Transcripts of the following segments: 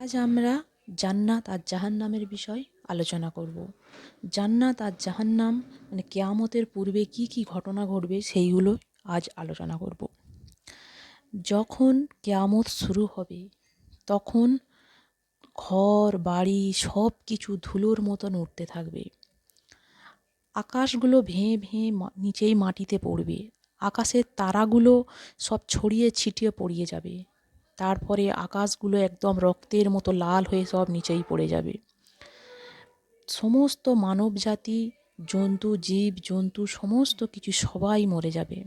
আজ আমরা জান্নাত আর জাহান্নামের বিষয় আলোচনা করব। জান্নাত আর জাহান্নাম মানে কেয়ামতের পূর্বে কি কি ঘটনা ঘটবে সেইগুলো আজ আলোচনা করব। যখন কেয়ামত শুরু হবে, তখন ঘর, বাড়ি সব কিছু ধুলোর মতন উঠতে থাকবে। আকাশগুলো ভেঁ ভেঁ নিচেই মাটিতে পড়বে। আকাশের তারাগুলো সব ছড়িয়ে ছিটিয়ে পড়িয়ে যাবে। তারপরে আকাশগুলো একদম রক্তের মতো লাল হয়ে সব নিচেই পড়ে যাবে। সমস্ত মানব জাতি জন্তু, জীব, জন্তু, সমস্ত কিছু সবাই মরে যাবে।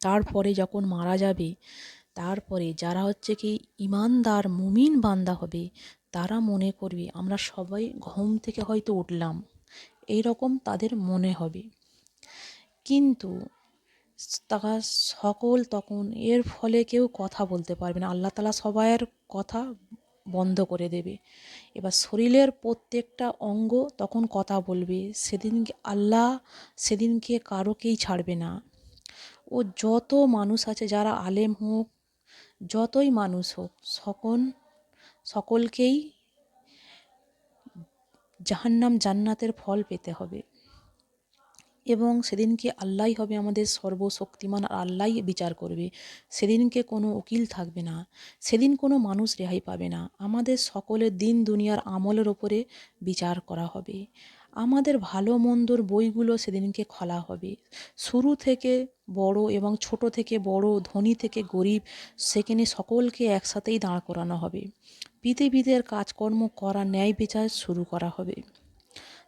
তারপরে যখন মারা যাবে, তারপরে যারা হচ্ছে কি ইমানদার, মুমিন বান্দা হবে, তারা মনে করবে, আমরা সবাই ঘুম থেকে হয়তো উঠলাম। এই রকম তাদের মনে হবে। কিন্তু তারা সকল তখন এর ফলে কেউ কথা বলতে পারবে না। আল্লাহ তালা সবাইয়ের কথা বন্ধ করে দেবে। এবার শরীরের প্রত্যেকটা অঙ্গ তখন কথা বলবে। সেদিনকে আল্লাহ সেদিনকে কারোকেই ছাড়বে না। ও যত মানুষ আছে, যারা আলেম হোক, যতই মানুষ হোক সকল সকলকেই জাহান্নাম জান্নাতের ফল পেতে হবে। এবং সেদিনকে আল্লাহই হবে আমাদের সর্বশক্তিমান আর আল্লাহই বিচার করবে। সেদিনকে কোনো উকিল থাকবে না। সেদিন কোনো মানুষ রেহাই পাবে না। আমাদের সকলের দিন দুনিয়ার আমলের ওপরে বিচার করা হবে। আমাদের ভালো মন্দর বইগুলো সেদিনকে খোলা হবে। শুরু থেকে বড় এবং ছোট থেকে বড়, ধনী থেকে গরিব, সেখানে সকলকে একসাথেই দাঁড় করানো হবে। পৃথিবীদের কাজকর্ম করা, ন্যায় বিচার শুরু করা হবে।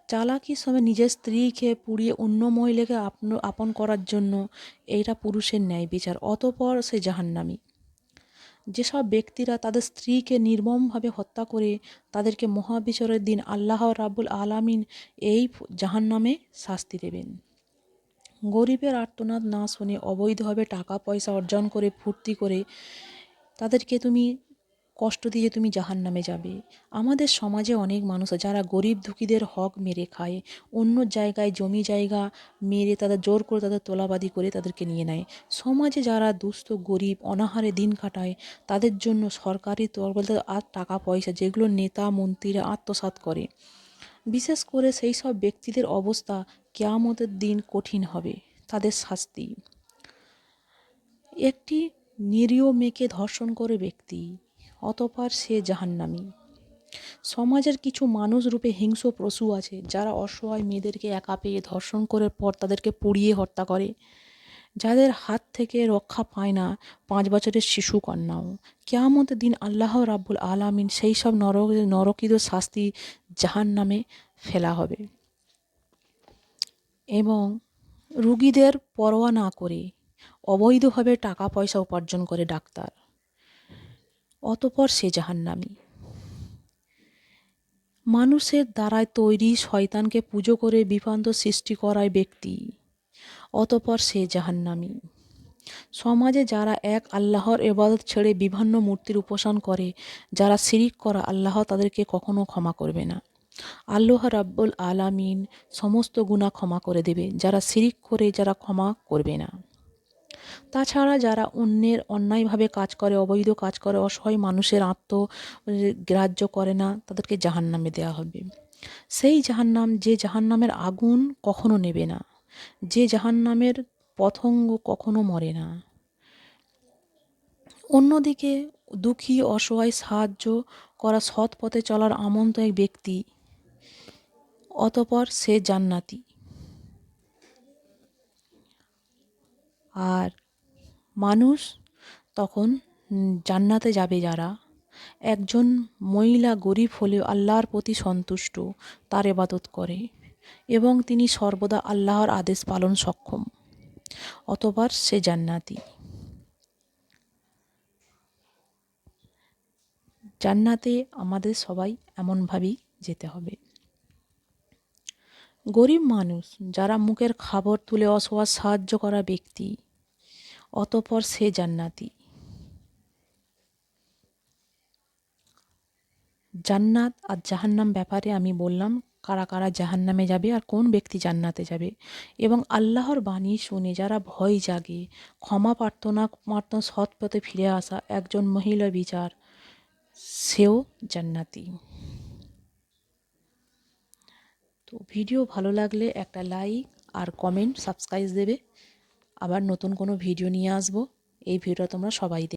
চালাকির সময় নিজের স্ত্রীকে পুড়িয়ে অন্য মহিলাকে আপন আপন করার জন্য এইটা পুরুষের ন্যায় বিচার, অতপর সে জাহান্নামি। যেসব ব্যক্তিরা তাদের স্ত্রীকে নির্মমভাবে হত্যা করে তাদেরকে মহাবিচরের দিন আল্লাহ রাবুল আলামিন এই জাহান্নামে শাস্তি দেবেন। গরিবের আর্তনাদ না শুনে অবৈধভাবে টাকা পয়সা অর্জন করে, ফুর্তি করে তাদেরকে তুমি কষ্ট দিয়ে তুমি জাহান নামে যাবে। আমাদের সমাজে অনেক মানুষ আছে যারা গরিব দুঃখীদের হক মেরে খায়। অন্য জায়গায় জমি জায়গা মেরে তাদের জোর করে তাদের তোলাবাদি করে তাদেরকে নিয়ে নেয়। সমাজে যারা দুস্থ, গরিব, অনাহারে দিন কাটায়, তাদের জন্য সরকারি তর বলতে আর টাকা পয়সা যেগুলো নেতা, মন্ত্রীরা আত্মসাৎ করে। বিশেষ করে সেই সব ব্যক্তিদের অবস্থা কেয়ামতের দিন কঠিন হবে, তাদের শাস্তি। একটি নিরীহ মেয়েকে ধর্ষণ করে ব্যক্তি অতপর সে জাহান্নামী। সমাজের কিছু মানুষ রূপে হিংস্র পশু আছে, যারা অসহায় মেয়েদেরকে একা পেয়ে ধর্ষণ করে পর তাদেরকে পুড়িয়ে হত্যা করে। যাদের হাত থেকে রক্ষা পায় না পাঁচ বছরের শিশু কন্যাও। কেয়ামতের দিন আল্লাহ রাব্বুল আলামিন সেই সব নরক নরকিত শাস্তি জাহান নামে ফেলা হবে। এবং রুগীদের পরোয়া না করে অবৈধভাবে টাকা পয়সা উপার্জন করে ডাক্তার। অতপর সে জাহান্নামী। মানুষের দ্বারায় তৈরি শয়তানকে পুজো করে বিভ্রান্ত সৃষ্টি করায় ব্যক্তি, অতপর সে জাহান্নামী। সমাজে যারা এক আল্লাহর এবাদত ছেড়ে বিভিন্ন মূর্তির উপাসন করে, যারা শিরিক করা আল্লাহ তাদেরকে কখনো ক্ষমা করবে না। আল্লাহ রাব্বুল আলামিন সমস্ত গুণা ক্ষমা করে দেবে, যারা শিরিক করে যারা ক্ষমা করবে না। তাছাড়া যারা অন্যের অন্যায়ভাবে কাজ করে, অবৈধ কাজ করে, অসহায় মানুষের আত্ম গ্রাহ্য করে না, তাদেরকে জাহান্নামে দেওয়া হবে। সেই জাহান্নাম, যে জাহান্নামের আগুন কখনো নেবে না। যে জাহান্নামের পতঙ্গ কখনো মরে না। অন্যদিকে দুঃখী, অসহায়, সাহায্য করা সৎ পথে চলার আমন্ত এক ব্যক্তি, অতপর সে জান্নাতি। আর মানুষ তখন জান্নাতে যাবে যারা? একজন মহিলা গরিব হলেও আল্লাহর প্রতি সন্তুষ্ট, তার এবাদত করে এবং তিনি সর্বদা আল্লাহর আদেশ পালন সক্ষম, অতবার সে জান্নাতি। জান্নাতে আমাদের সবাই এমনভাবেই যেতে হবে। গরিব মানুষ যারা মুখের খাবার তুলে অসহায় সাহায্য করা ব্যক্তি অতপর সে জান্নাতি। জান্নাত আর জাহান্নাম ব্যাপারে আমি বললাম, কারা কারা জাহান্নামে যাবে আর কোন ব্যক্তি জান্নাতে যাবে। এবং আল্লাহর বাণী শুনে যারা ভয় জাগে, ক্ষমা প্রার্থনা প্রার্থনা সৎ পথে ফিরে আসা একজন মহিলা বিচার, সেও জান্নাতি। তো ভিডিও ভালো লাগলে একটা লাইক আর কমেন্ট সাবস্ক্রাইব দেবে। আবার নতুন কোনো ভিডিও নিয়ে আসব। এই ভিডিওটা তোমরা সবাই দেখ